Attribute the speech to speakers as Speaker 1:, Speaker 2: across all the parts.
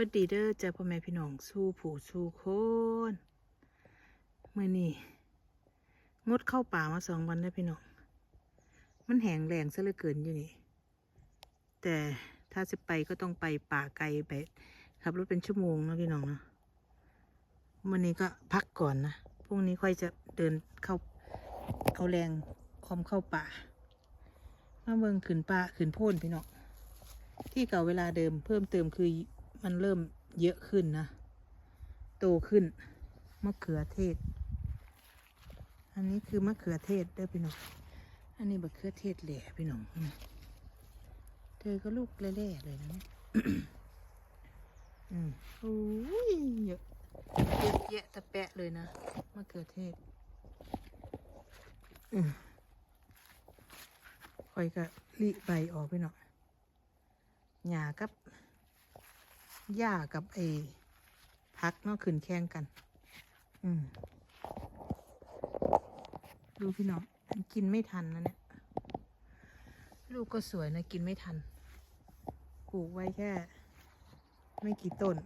Speaker 1: วัดดีเด้อจ้าพ่อแม่พี่น้องสู้ผู้สู้คนเมื่อนี้งดเข้าป่ามาสองวันแล้วพี่น้อง มันแห้งแรงซะเหลือเกินอยู่นี่ แต่ถ้าจะไปก็ต้องไปป่าไกลไปขับรถเป็นชั่วโมงนะพี่น้องเนาะวันนี้ก็พักก่อนนะ พรุ่งนี้ค่อยจะเดินเข้าเอาแรงคอมเข้าป่ามาเบิ่งขืนป่าขืนโพ่นพี่น้อง ที่เก่าเวลาเดิมเพิ่มเติมคือ มันเริ่มเยอะขึ้นนะ โตขึ้น มะเขือเทศ อันนี้คือมะเขือเทศเด้อพี่น้อง อันนี้มะเขือเทศแหล่พี่น้องเธอก็ลูกแล่ๆเลยนะเนี่ยอืมโอ้ยเยอะเยอะแยะตะแปะเลยนะมะเขือเทศอืมคอยก็รีใบออกไปหน่อยหญ้ากับ หญ้ากับไอ้พักเนาะขึ้นแข่งกัน อืม ดูพี่น้องกินไม่ทันนะเนี่ย ลูกก็สวยนะ กินไม่ทันปลูกไว้แค่ ไม่กี่ต้น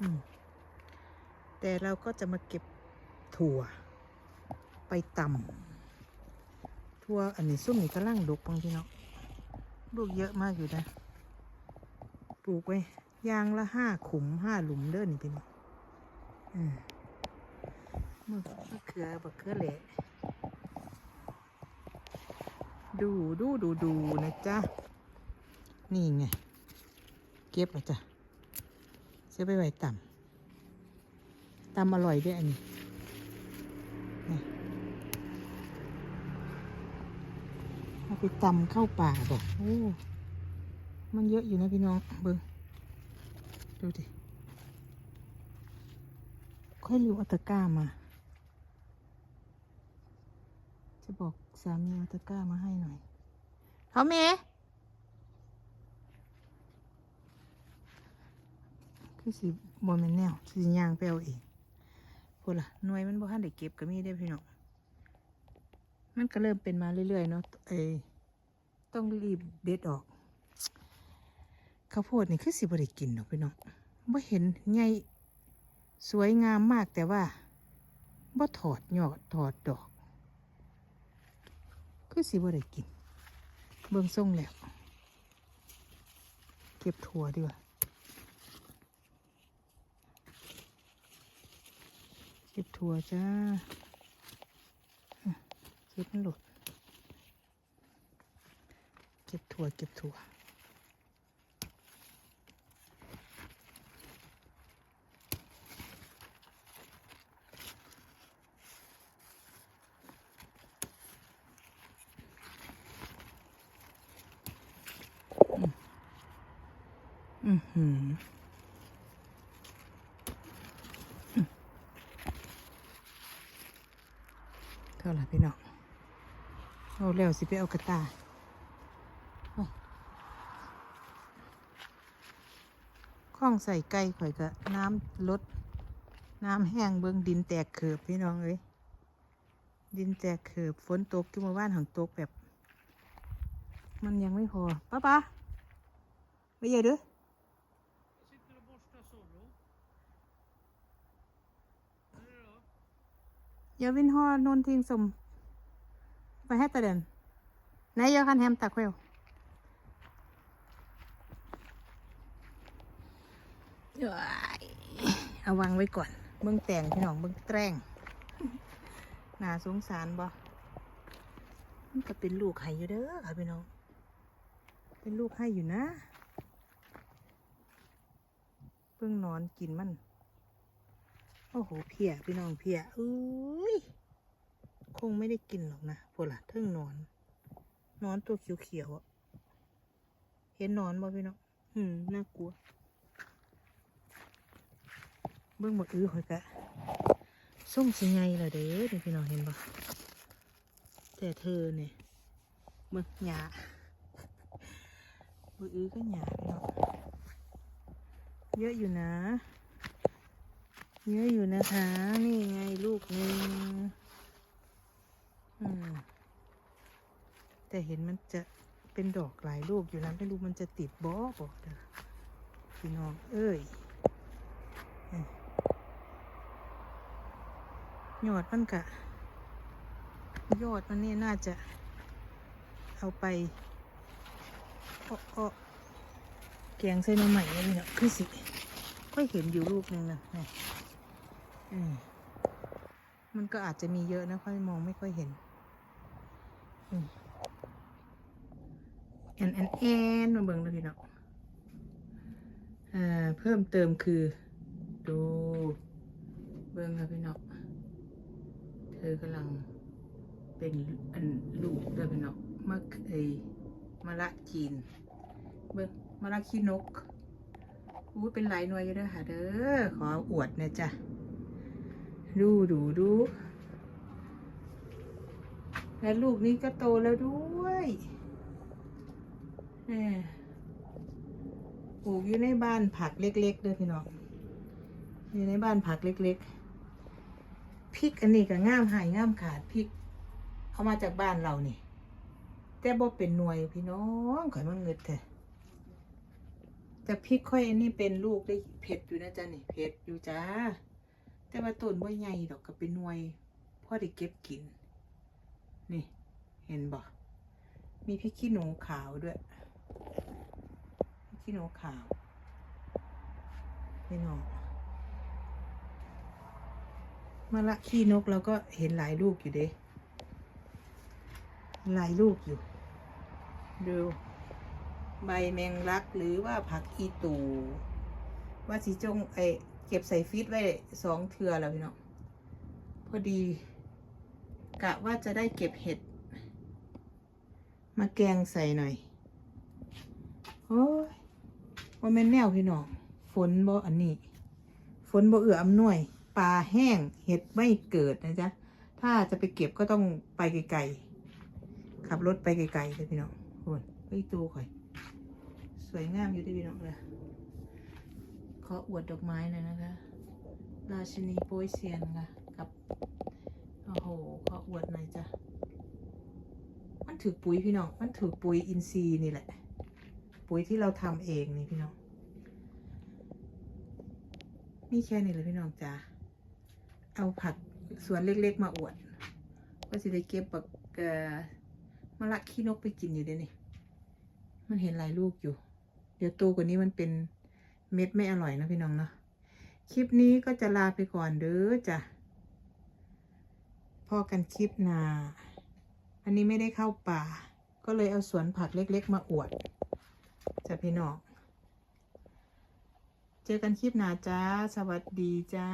Speaker 1: อืม แต่เราก็จะมาเก็บถั่ว ไปตำถั่วอันนี้ส้มนี่กำลังดกบางพี่น้องลูกเยอะมากอยู่นะ ลูกไว้ยางละห้าขุมห้าหลุมเด้อนี่พี่น้องอืมะเขือบักเขือเหละดูดูดูดูนะจ๊ะ นี่ไง เก็บแล้วจ้ะเสียไปไว้ต่ำตำอร่อยด้วยอันนี้เอาไปตำเข้าป่าบอกโอ้ มันเยอะอยู่นะพี่น้องเบิ้งดูดิ ค่อยริวเอาตก้ามา จะบอกสามีเอาตก้ามาให้หน่อยเขาเมคือสิบนเป็นแนวสิย่างไปเอาเองพูดละหน่วยมันบ่ทันได้เก็บก็มีได้พี่น้อง มันก็เริ่มเป็นมาเรื่อยๆเนาะเอต้องรีบเด็ดออก ข้าวโพดนี่คือสิบได้กินหรอกพี่น้องบ่เห็นไงสวยงามมากแต่ว่าบ่ถอดยอดถอดดอก คือสิบ่ได้กิน เบิ่งส่งแล้ว เก็บถั่วดีกว่าเก็บถั่วจ้าเก็บมันหลุดเก็บถั่วเก็บถั่ว อือหือเท่าไหร่พี่น้องเอาแล้วสิไปเอากระตาข้องใส่ไก่ข่อยก็น้ำลด น้ำแห้งเบิ้องดินแตกเขือบพี่น้องเอ้ยดินแตกเขือบฝนตกที่มาบ้านของตกแบบ มันยังไม่พอป้าป้าไม่ใหญ่ เยวิ
Speaker 2: นฮอนนทิ้
Speaker 1: งสมไปให้ตะเดินไหนเยอคันแฮมตะเควลเอาวางไว้ก่อน เบื้องแต่งพี่น้องเบื้องแตงน่าสงสารบอมัก็เป็นลูกให้อยู่เด้อค่ะพี่น้อง เป็นลูกให้อยู่นะ เพิ่งนอนกินมัน โอ้โห เพียพี่น้องเพียอุ้ย คงไม่ได้กินหรอกนะพวกล่ะเทิงนอน นอนตัวเขียวๆอะเห็นนอนบ่พี่น้อง อืม น่ากลัว เบื้องบกอื้อหอยกะส้มสิไงล่ะเด้อนี่พี่น้องเห็นบ่แต่เธอเนี่ยมึกหยาบกอื้อก็หยาพี่น้อง เยอะอยู่นะ เยอะอยู่นะคะ นี่ไงลูกหนึ่งอืมแต่เห็นมันจะเป็นดอกหลายลูกอยู่นะไม่รู้มันจะติดบอบอกเด้อพี่น้องเอ้ยยอดมันกะยอดมันนี่น่าจะเอาไปเอาเอ แกงใส่น้ำใหม่เลยพี่น้องคือสิค่อยเห็นอยู่ลูกหนึ่งนะนี่มันก็อาจจะมีเยอะนะ ค่อยมองไม่ค่อยเห็นแอนแอนแอนมาเบิ่งเลยพี่น้องอ่าเพิ่มเติมคือ ดูเบิ่งค่ะพี่น้องเธอกำลังเป็นอันลูกด้วยพี่น้องมะเอยมะละจีน เบิ่ง มะละขี้นกอู้เป็นหลายหน่วยอยู่เด้อค่ะเด้อขออวดนะจ๊ะดูดูดูแล้วลูกนี้ก็โตแล้วด้วยแหมปลูกอยู่ในบ้านผักเล็กๆเด้อพี่น้องอยู่ในบ้านผักเล็กๆพริกอันนี้ก็ง่ามหายง่ามขาดพริกเอามาจากบ้านเรานี่ แต่บ่เป็นหน่วยพี่น้องข่อยมันเงิดแท้ แต่พริกค่อยอันนี้เป็นลูกได้เผ็ดอยู่นะจ๊ะนี่เผ็ดอยู่จ้าแต่ว่าต้นว่าใหญ่ดอกก็เป็นหน่วยพ่อได้เก็บกิน นี่ เห็นบ่มีพริกขี้หนูขาวด้วยพริกขี้หนูขาวพี่น้องมะละขี้นกเราก็เห็นหลายลูกอยู่เด้หลายลูกอยู่ ดู ใบแมงลักหรือว่าผักอีตูว่าสีจงไอเก็บใส่ฟิตไว้สองเทือแล้วพี่น้องพอดีกะว่าจะได้เก็บเห็ด มาแกงใส่หน่อย โอ้ยว่าแม่นแนวพี่น้อง ฝนบ่อันนี้ ฝนบ่เอื้ออำนวยปลาแห้งเห็ดไม่เกิดนะจ๊ะ ถ้าจะไปเก็บก็ต้องไปไกลๆขับรถไปไกลๆเลยพี่น้องโอ้ยไปตูข่อย สวยงามอยู่ที่พี่น้องเลยขออวดดอกไม้หน่อยนะคะ ราชินีโปยเซียนค่ะ กับ โอ้โห ขออวดหน่อยจ้ะ มันถือปุ๋ยพี่น้อง มันถือปุ๋ยอินทรีย์นี่แหละ ปุ๋ยที่เราทำเองนี่พี่น้อง นี่แค่นี้เลยพี่น้องจ้าเอาผักสวนเล็กๆมาอวดก็จะได้เก็บแบบเอ่อมะละขี้นกไปกินอยู่เด้วยนี่มันเห็นหลายลูกอยู่ เดี๋ยวโตกว่านี้มันเป็นเม็ดไม่อร่อยนะพี่น้องเนาะ คลิปนี้ก็จะลาไปก่อนเด้อจ้ะพอกันคลิปหนาอันนี้ไม่ได้เข้าป่า ก็เลยเอาสวนผักเล็กๆ มาอวดจ้ะพี่น้อง เจอกันคลิปหนาจ้า สวัสดีจ้า